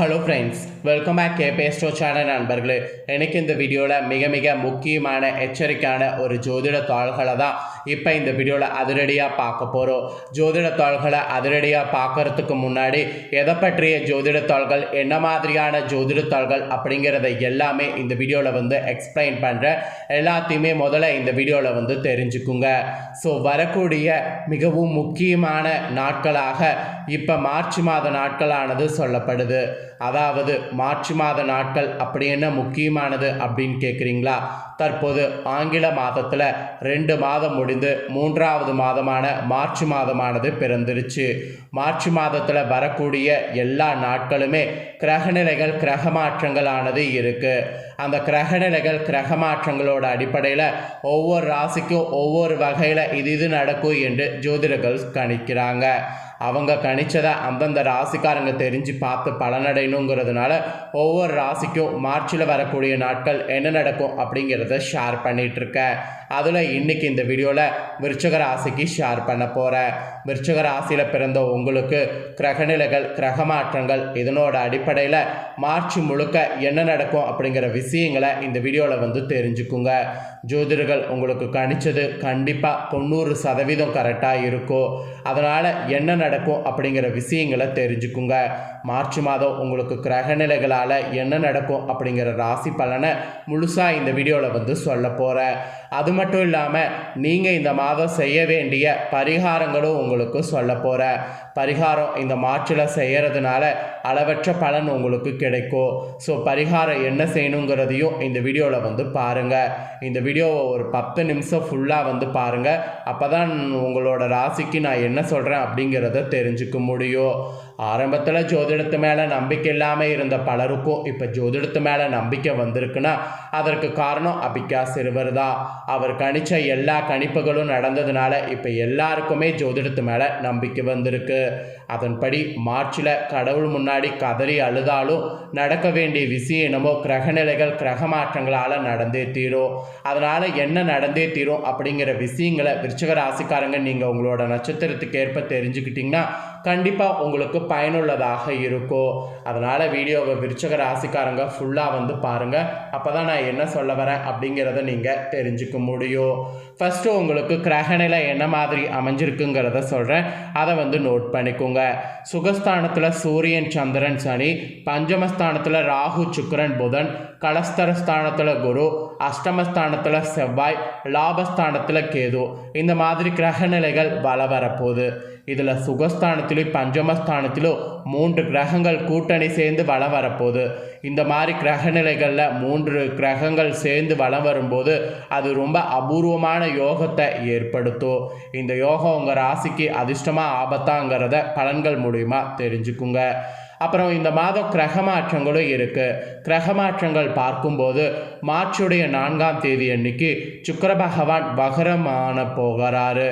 Hello friends welcome back கேபே ஸ்டோ channel நண்பர்களே. எனக்கு இந்த வீடியோவில் மிக மிக முக்கியமான எச்சரிக்கையான ஒரு ஜோதிட தாள்களை தான் இப்போ இந்த வீடியோவில் அதிரடியாக பார்க்க போகிறோம் ஜோதிட தாள்களை அதிரடியாக பார்க்கறதுக்கு முன்னாடி எதை பற்றிய ஜோதிட தாள்கள் என்ன மாதிரியான ஜோதிட தாள்கள் அப்படிங்கிறத எல்லாமே இந்த வீடியோவில் வந்து எக்ஸ்பிளைன் பண்ணுறேன் எல்லாத்தையுமே முதல்ல இந்த வீடியோவில் வந்து தெரிஞ்சுக்குங்க. ஸோ வரக்கூடிய மிகவும் முக்கியமான நாட்களாக இப்போ மார்ச் மாத நாட்களானது சொல்லப்படுது. அதாவது மார்ச் மாத நாட்கள் அப்படி என்ன முக்கியமானது அப்படின்னு கேட்குறீங்களா தற்போது ஆங்கில மாதத்தில் ரெண்டு மாதம் முடிந்து மூன்றாவது மாதமான மார்ச் மாதமானது பிறந்துருச்சு. மார்ச் மாதத்தில் வரக்கூடிய எல்லா நாட்களுமே கிரகநிலைகள் கிரக மாற்றங்களானது இருக்குது அந்த கிரகநிலைகள் கிரக மாற்றங்களோட அடிப்படையில் ஒவ்வொரு ராசிக்கும் ஒவ்வொரு வகையில் இது இது நடக்கும் என்று ஜோதிடர்கள் கணிக்கிறாங்க. அவங்க கணிச்சதை அந்தந்த ராசிக்காரங்க தெரிஞ்சு பார்த்து பலனடையணுங்கிறதுனால ஒவ்வொரு ராசிக்கும் மார்ச்சில் வரக்கூடிய நாட்கள் என்ன நடக்கும் அப்படிங்கிறத ஷேர் பண்ணிகிட்ருக்கேன் அதில் இன்றைக்கி இந்த வீடியோவில் விருச்சக ராசிக்கு ஷேர் பண்ண போகிறேன் விருச்சக ராசியில் பிறந்த உங்களுக்கு கிரகநிலைகள் கிரக மாற்றங்கள் இதனோட அடிப்படையில் மார்ச் முழுக்க என்ன நடக்கும் அப்படிங்கிற விஷயங்களை இந்த வீடியோவில் வந்து தெரிஞ்சுக்குங்க. ஜோதிடர்கள் உங்களுக்கு கணிச்சது கண்டிப்பாக தொண்ணூறு சதவீதம் கரெக்டாக இருக்கும். அதனால் என்ன நடக்கும் அப்படிங்கிற விஷயங்களை தெரிஞ்சுக்குங்க. மார்ச் மாதம் உங்களுக்கு கிரகநிலைகளால் என்ன நடக்கும் அப்படிங்கிற ராசி பலனை முழுசாக இந்த வீடியோவில் வந்து சொல்ல போகிறேன் அது மட்டும் இல்லாமல் நீங்கள் இந்த மாதம் செய்ய வேண்டிய பரிகாரங்களும் உங்களுக்கு சொல்ல போகிறேன் பரிகாரம் இந்த மார்ச்சில் செய்கிறதுனால அளவற்ற பலன் உங்களுக்கு கிடைக்கும். ஸோ பரிகாரம் என்ன செய்யணுங்கிறதையும் இந்த வீடியோவில் வந்து பாருங்கள் இந்த வீடியோவை ஒரு பத்து நிமிஷம் ஃபுல்லாக வந்து பாருங்கள் அப்போ தான் உங்களோட ராசிக்கு நான் என்ன சொல்கிறேன் அப்படிங்கிறத தெரிஞ்சுக்க முடியும் ஆரம்பத்தில் ஜோதிடத்து மேலே நம்பிக்கை இல்லாமல் இருந்த பலருக்கும் இப்போ ஜோதிடத்து மேலே நம்பிக்கை வந்திருக்குன்னா அதற்கு காரணம் அபிகா சிறுவர் தான். அவர் கணிச்ச எல்லா கணிப்புகளும் நடந்ததுனால இப்போ எல்லாருக்குமே ஜோதிடத்து மேலே நம்பிக்கை வந்திருக்கு. அதன்படி மார்ச்சில் கடவுள் முன்னாடி கதறி அழுதாலும் நடக்க வேண்டிய விஷயம் என்னமோ கிரகநிலைகள் கிரக மாற்றங்களால் நடந்தே தீரும். அதனால் என்ன நடந்தே தீரும் அப்படிங்கிற விஷயங்களை விருச்சக ராசிக்காரங்க நீங்கள் உங்களோட நட்சத்திரத்துக்கு ஏற்ப தெரிஞ்சுக்கிட்டிங்கன்னா கண்டிப்பாக உங்களுக்கு பயனுள்ளதாக இருக்கும். அதனால் வீடியோவை விருச்சக ராசிக்காரங்க ஃபுல்லாக வந்து பாருங்கள் அப்போ தான் நான் என்ன சொல்ல வரேன் அப்படிங்கிறத நீங்கள் தெரிஞ்சுக்க முடியும். ஃபஸ்ட்டு உங்களுக்கு கிரகநிலை என்ன மாதிரி அமைஞ்சிருக்குங்கிறத சொல்கிறேன் அதை வந்து நோட் பண்ணிக்கோங்க. சுகஸ்தானத்தில் சூரியன் சந்திரன் சனி. பஞ்சமஸ்தானத்தில் ராகு சுக்கரன் புதன். கலஸ்தரஸ்தானத்தில் குரு அஷ்டமஸ்தானத்தில் செவ்வாய் லாபஸ்தானத்தில் கேது. இந்த மாதிரி கிரக நிலைகள் வள வரப்போகுது. இதில் சுகஸ்தானத்திலும் பஞ்சமஸ்தானத்திலும் மூன்று கிரகங்கள் கூட்டணி சேர்ந்து வளம் வரப்போகுது. இந்த மாதிரி கிரகநிலைகளில் மூன்று கிரகங்கள் சேர்ந்து வளம் வரும்போது அது ரொம்ப அபூர்வமான யோகத்தை ஏற்படுத்தும். இந்த யோகம் உங்கள் ராசிக்கு அதிர்ஷ்டமாக ஆபத்தாங்கிறத பலன்கள் மூலிமா தெரிஞ்சுக்குங்க. அப்புறம் இந்த மாதம் கிரக மாற்றங்களும் இருக்குது கிரக மாற்றங்கள் பார்க்கும்போது மார்ச்சுடைய நான்காம் தேதி அன்னைக்கு சுக்கர பகவான் வகரமான போகிறாரு.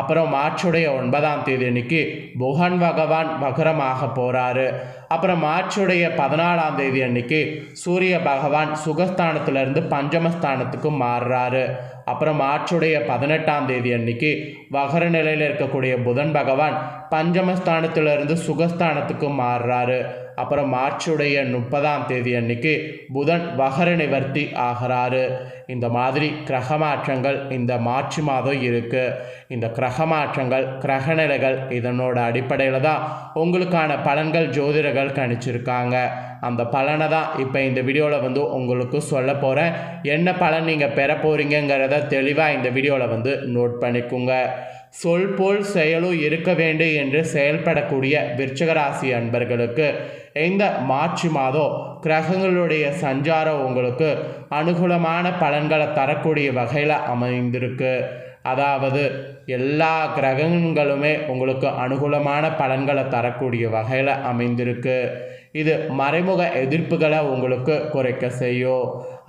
அப்புறம் மார்ச்சுடைய ஒன்பதாம் தேதி அன்னைக்கு புகன் பகவான் வகரமாக போகிறாரு அப்புறம் மார்ச்சுடைய பதினாலாம் தேதி அன்னைக்கு சூரிய பகவான் சுகஸ்தானத்திலிருந்து பஞ்சமஸ்தானத்துக்கு மாறுறாரு. அப்புறம் மார்ச்சுடைய பதினெட்டாம் தேதி அன்னைக்கு வகர நிலையில் இருக்கக்கூடிய புதன் பகவான் பஞ்சமஸ்தானத்திலிருந்து சுகஸ்தானத்துக்கு மாறுறாரு. அப்புறம் மார்ச்சுடைய முப்பதாம் தேதி அன்னைக்கு புதன் வகர நிவர்த்தி ஆகிறாரு. இந்த மாதிரி கிரக மாற்றங்கள் இந்த மார்ச் மாதம் இருக்குது இந்த கிரக மாற்றங்கள் கிரகநிலைகள் இதனோட அடிப்படையில் தான் உங்களுக்கான பலன்கள் ஜோதிடர்கள் கணிச்சிருக்காங்க. அந்த பலனை தான் இப்போ இந்த வீடியோவில் வந்து உங்களுக்கு சொல்ல போகிறேன் என்ன பலன் நீங்கள் பெற போகிறீங்கிறத தெளிவாக இந்த வீடியோவில் வந்து நோட் பண்ணிக்கோங்க. சொல் போல் செயலும் இருக்க வேண்டும் என்று செயல்படக்கூடிய விருச்சகராசி அன்பர்களுக்கு இந்த மார்ச் மாதம் கிரகங்களுடைய சஞ்சாரம் உங்களுக்கு அனுகூலமான பலன்களை தரக்கூடிய வகையில் அமைந்திருக்கு. அதாவது எல்லா கிரகங்களுமே உங்களுக்கு அனுகூலமான பலன்களை தரக்கூடிய வகையில் அமைந்திருக்கு. இது மறைமுக எதிர்ப்புகளை உங்களுக்கு குறைக்க செய்யும்.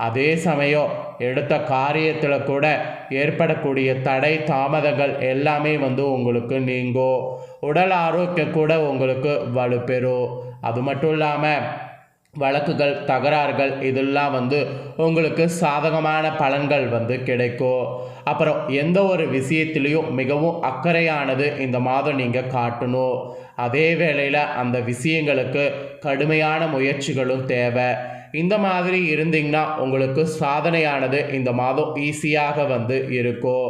அதே சமயம் எடுத்த காரியத்தில் கூட ஏற்படக்கூடிய தடை தாமதங்கள் எல்லாமே வந்து உங்களுக்கு நீங்கும். உடல் ஆரோக்கியம் கூட உங்களுக்கு வலுப்பெறும். அது மட்டும் இல்லாமல் வழக்குகள் தகராறுகள் இதெல்லாம் வந்து உங்களுக்கு சாதகமான பலன்கள் வந்து கிடைக்கும். அப்புறம் எந்த ஒரு விஷயத்திலையும் மிகவும் அக்கறையானது இந்த மாதம் நீங்கள் காட்டணும். அதே வேளையில் அந்த விஷயங்களுக்கு கடுமையான முயற்சிகளும் தேவை. இந்த மாதிரி இருந்தீங்கன்னா உங்களுக்கு சாதனையானது இந்த மாதம் ஈஸியாக வந்து இருக்கும்.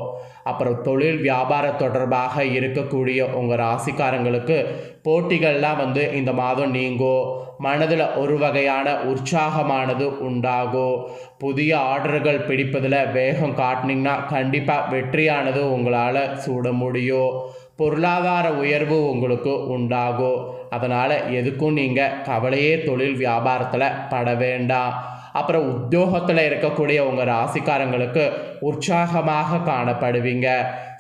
அப்புறம் தொழில் வியாபார தொடர்பாக இருக்கக்கூடிய உங்கள் ராசிக்காரங்களுக்கு போட்டிகள்லாம் வந்து இந்த மாதம் நீங்கும். மனதில் ஒரு வகையான உற்சாகமானது உண்டாகும். புதிய ஆர்டர்கள் பிடிப்பதில் வேகம் காட்டினீங்கன்னா கண்டிப்பாக வெற்றியானது உங்களால் சூட முடியும். பொருளாதார உயர்வு உங்களுக்கு உண்டாகும் அதனால் எதுக்கும் நீங்கள் கவலையே தொழில் வியாபாரத்தில் பட வேண்டாம். அப்புறம் உத்தியோகத்தில் இருக்கக்கூடிய உங்கள் ராசிக்காரங்களுக்கு உற்சாகமாக காணப்படுவீங்க.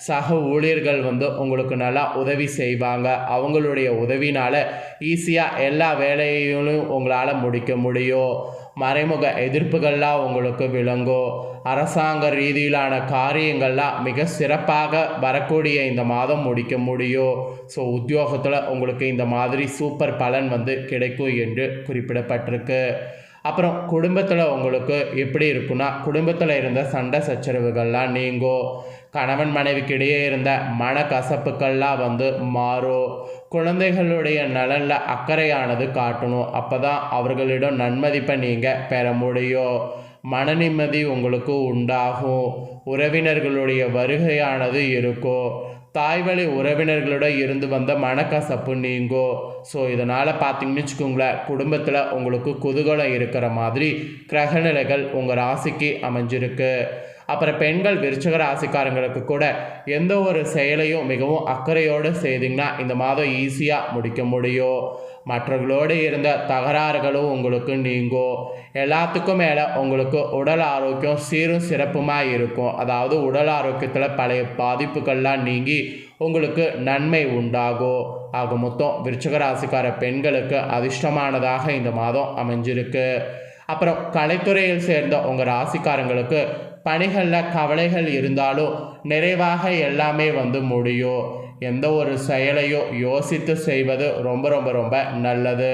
சக ஊழியர்கள் வந்து உங்களுக்கு நல்லா உதவி செய்வாங்க. அவங்களுடைய உதவினால் ஈஸியாக எல்லா வேலையிலும் உங்களால் முடிக்க முடியும். மறைமுக எதிர்ப்புகள்லாம் உங்களுக்கு விளங்கும் அரசாங்க ரீதியிலான காரியங்கள்லாம் மிக சிறப்பாக வரக்கூடிய இந்த மாதம் முடிக்க முடியும் ஸோ உத்தியோகத்தில் உங்களுக்கு இந்த மாதிரி சூப்பர் பலன் வந்து கிடைக்கும் என்று குறிப்பிடப்பட்டிருக்கு. அப்புறம் குடும்பத்தில் உங்களுக்கு எப்படி இருக்குன்னா குடும்பத்தில் இருந்த சண்டை சச்சரவுகள்லாம் நீங்கும் கணவன் மனைவிக்கிடையே இருந்த மனக்கசப்புக்கள்லாம் வந்து மாறும் குழந்தைகளுடைய நலனில் அக்கறையானது காட்டணும். அப்போ தான் அவர்களிடம் நன்மதிப்பை நீங்கள் பெற முடியும். மன நிம்மதி உங்களுக்கு உண்டாகும். உறவினர்களுடைய வருகையானது இருக்கும். தாய்வழி உறவினர்களோட இருந்து வந்த மனக்கசப்பு நீங்கும். ஸோ இதனால் பார்த்தீங்கன்னு வச்சுக்கோங்களேன் குடும்பத்தில் உங்களுக்கு குதூகலம் இருக்கிற மாதிரி கிரகநிலைகள் உங்கள் ராசிக்கு அமைஞ்சிருக்கு. அப்புறம் பெண்கள் விருச்சக ராசிக்காரங்களுக்கு கூட எந்த ஒரு செயலையும் மிகவும் அக்கறையோடு செய்திங்கன்னா இந்த மாதம் ஈஸியாக முடிக்க முடியும். மற்றவர்களோடு இருந்த தகராறுகளும் உங்களுக்கு நீங்கும். எல்லாத்துக்கும் மேலே உங்களுக்கு உடல் ஆரோக்கியம் சீரும் சிறப்புமாக இருக்கும். அதாவது உடல் ஆரோக்கியத்தில் பழைய பாதிப்புகள்லாம் நீங்கி உங்களுக்கு நன்மை உண்டாகும். ஆக மொத்தம் விருச்சக ராசிக்கார பெண்களுக்கு அதிர்ஷ்டமானதாக இந்த மாதம் அமைஞ்சிருக்கு. அப்புறம் கலைத்துறையில் சேர்ந்த உங்கள் ராசிக்காரங்களுக்கு பணிகளில் கவலைகள் இருந்தாலும் நிறைவாக எல்லாமே வந்து முடியும். எந்த ஒரு செயலையோ யோசித்து செய்வது ரொம்ப ரொம்ப ரொம்ப நல்லது.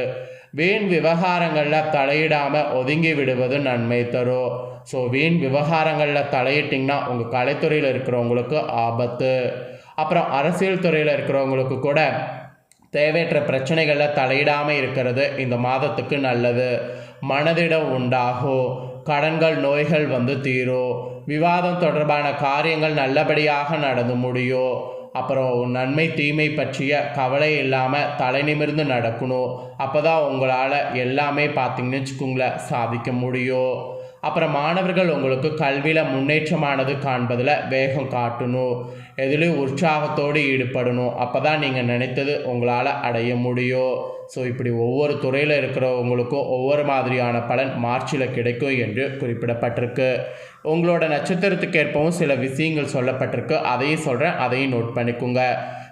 வீண் விவகாரங்களில் தலையிடாமல் ஒதுங்கி விடுவது நன்மை தரும். ஸோ வீண் விவகாரங்களில் தலையிட்டிங்கன்னா உங்கள் கலைத்துறையில் இருக்கிறவங்களுக்கு ஆபத்து. அப்புறம் அரசியல் துறையில் இருக்கிறவங்களுக்கு கூட தேவையற்ற பிரச்சனைகளில் தலையிடாமல் இருக்கிறது இந்த மாதத்துக்கு நல்லது. மனதிடம் உண்டாகும். கடன்கள் நோய்கள் வந்து தீரும் விவாதம் தொடர்பான காரியங்கள் நல்லபடியாக நடந்து முடியும் அப்புறம் நன்மை தீமை பற்றிய கவலை இல்லாமல் தலை நிமிர்ந்து நடக்கணும். அப்போ தான் உங்களால் எல்லாமே பார்த்தீங்கன்னு வச்சுக்கோங்களேன் சாதிக்க முடியும் அப்புறம் மாணவர்கள் உங்களுக்கு கல்வியில் முன்னேற்றமானது காண்பதில் வேகம் காட்டணும். எதுலேயும் உற்சாகத்தோடு ஈடுபடணும். அப்போ தான் நீங்கள் நினைத்தது உங்களால் அடைய முடியும். ஸோ இப்படி ஒவ்வொரு துறையில் இருக்கிறவங்களுக்கும் ஒவ்வொரு மாதிரியான பலன் மார்ச்சில் கிடைக்கும் என்று குறிப்பிடப்பட்டிருக்கு. உங்களோட நட்சத்திரத்துக்கு ஏற்பவும் சில விஷயங்கள் சொல்லப்பட்டிருக்கு. அதையும் சொல்கிறேன் அதையும் நோட் பண்ணிக்கோங்க.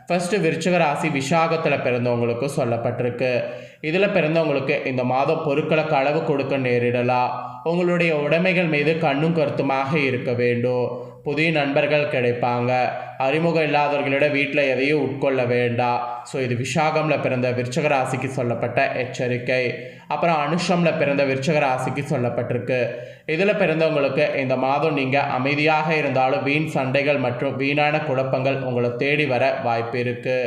ஃபஸ்ட்டு விருச்சக ராசி விஷாகத்தில் பிறந்தவங்களுக்கு சொல்லப்பட்டிருக்கு. இதில் பிறந்தவங்களுக்கு இந்த மாதம் பொருட்களை களவு கொடுக்க நேரிடலாம். உங்களுடைய உடைமைகள் மீது கண்ணும் கருத்துமாக இருக்க வேண்டும். புதிய நண்பர்கள் கிடைப்பாங்க. அறிமுகம் இல்லாதவர்களிட வீட்டில் எதையும் உட்கொள்ள வேண்டாம் ஸோ இது விஷாகமில் பிறந்த விருச்சக ராசிக்கு சொல்லப்பட்ட எச்சரிக்கை. அப்புறம் அனுஷமில் பிறந்த விருச்சக ராசிக்கு சொல்லப்பட்டிருக்கு. இதில் பிறந்தவங்களுக்கு இந்த மாதம் நீங்கள் அமைதியாக இருந்தாலும் வீண் சண்டைகள் மற்றும் வீணான குழப்பங்கள் உங்களை தேடி வர வாய்ப்பு இருக்குது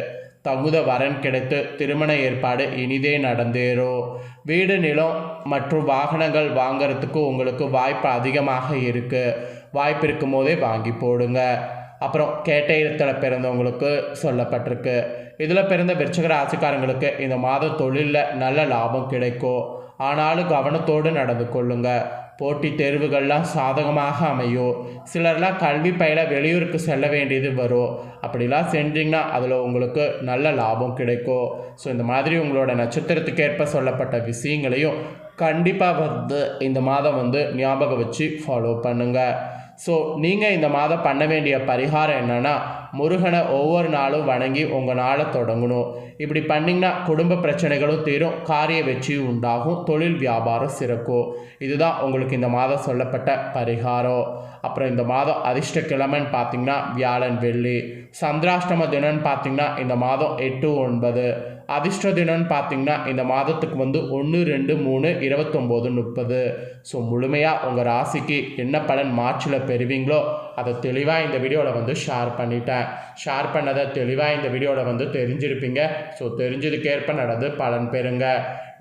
தகுத வரன் கிடைத்து திருமண ஏற்பாடு இனிதே நடந்தேறும் வீடு நிலம் மற்றும் வாகனங்கள் வாங்கிறதுக்கு உங்களுக்கு வாய்ப்பு அதிகமாக இருக்குது வாய்ப்பு இருக்கும் போதே வாங்கி போடுங்க. அப்புறம் கேட்டயத்தில் பிறந்தவங்களுக்கு சொல்லப்பட்டிருக்கு. இதில் பிறந்த விருச்சக ராசிக்காரங்களுக்கு இந்த மாத தொழிலில் நல்ல லாபம் கிடைக்கும். ஆனாலும் கவனத்தோடு நடந்து கொள்ளுங்கள் போட்டித் தேர்வுகள்லாம் சாதகமாக அமையும் சிலர்லாம் கல்வி பயில வெளியூருக்கு செல்ல வேண்டியது வரும் அப்படிலாம் செஞ்சிங்கன்னா அதில் உங்களுக்கு நல்ல லாபம் கிடைக்கும் ஸோ இந்த மாதிரி உங்களோட நட்சத்திரத்துக்கு ஏற்ப சொல்லப்பட்ட விஷயங்களையும் கண்டிப்பாக வந்து இந்த மாதம் வந்து ஞாபகம் வச்சு ஃபாலோ பண்ணுங்கள் ஸோ நீங்கள் இந்த மாதம் பண்ண வேண்டிய பரிகாரம் என்னென்னா முருகனை ஒவ்வொரு நாளும் வணங்கி உங்கள் நாளை தொடங்கணும். இப்படி பண்ணிங்கன்னா குடும்ப பிரச்சனைகளும் தீரும் காரிய வெற்றியும் உண்டாகும் தொழில் வியாபாரம் சிறக்கும். இதுதான் உங்களுக்கு இந்த மாதம் சொல்லப்பட்ட பரிகாரம். அப்புறம் இந்த மாதம் அதிர்ஷ்ட கிழமைன்னு பார்த்தீங்கன்னா வியாழன் வெள்ளி. சந்திராஷ்டம தினம்னு பார்த்தீங்கன்னா இந்த மாதம் எட்டு ஒன்பது. அதிர்ஷ்ட தினம்னு பார்த்தீங்கன்னா இந்த மாதத்துக்கு வந்து ஒன்று ரெண்டு மூணு இருபத்தொம்போது முப்பது. ஸோ முழுமையாக உங்கள் ராசிக்கு என்ன பலன் மார்ச்சில் பெறுவீங்களோ அதை தெளிவாக இந்த வீடியோவில் வந்து ஷேர் பண்ணிட்டேன். ஷேர் பண்ணதை தெளிவாக இந்த வீடியோவில் வந்து தெரிஞ்சிருப்பீங்க. ஸோ தெரிஞ்சதுக்கேற்ப நடந்து பலன் பெறுங்க.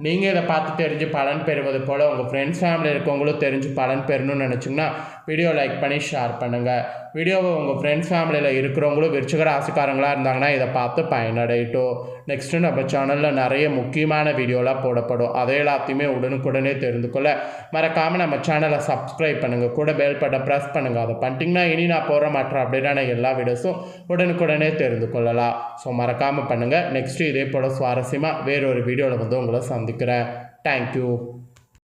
நீங்கள் இதை பார்த்து தெரிஞ்சு பலன் பெறுவது போல் உங்கள் ஃப்ரெண்ட்ஸ் ஃபேமிலி இருக்கவங்களும் தெரிஞ்சு பலன் பெறணும்னு நினச்சிங்கன்னா வீடியோ லைக் பண்ணி ஷேர் பண்ணுங்கள் வீடியோவை உங்கள் ஃப்ரெண்ட்ஸ் ஃபேமிலியில் இருக்கிறவங்களும் விருச்சிக ராசிக்காரங்களாக இருந்தாங்கன்னா இதை பார்த்து பயனடையட்டும். நெக்ஸ்ட்டு நம்ம சேனலில் நிறைய முக்கியமான வீடியோலாம் போடப்படும். அதை எல்லாத்தையுமே உடனுக்குடனே தெரிந்து கொள்ள மறக்காமல் நம்ம சேனலை சப்ஸ்கிரைப் பண்ணுங்கள் கூட பெல் பட்டை ப்ரெஸ் பண்ணுங்கள் அதை பண்ணிட்டீங்கன்னா இனி நான் போகிற மாற்றம் அப்படின்னா எல்லா வீடியோஸும் உடனுக்குடனே தெரிந்து கொள்ளலாம். ஸோ மறக்காமல் பண்ணுங்கள் நெக்ஸ்ட்டு இதே போல் சுவாரஸ்யமாக வேறொரு வீடியோவில் வந்து உங்களை சந்திக்கிறேன். தேங்க்யூ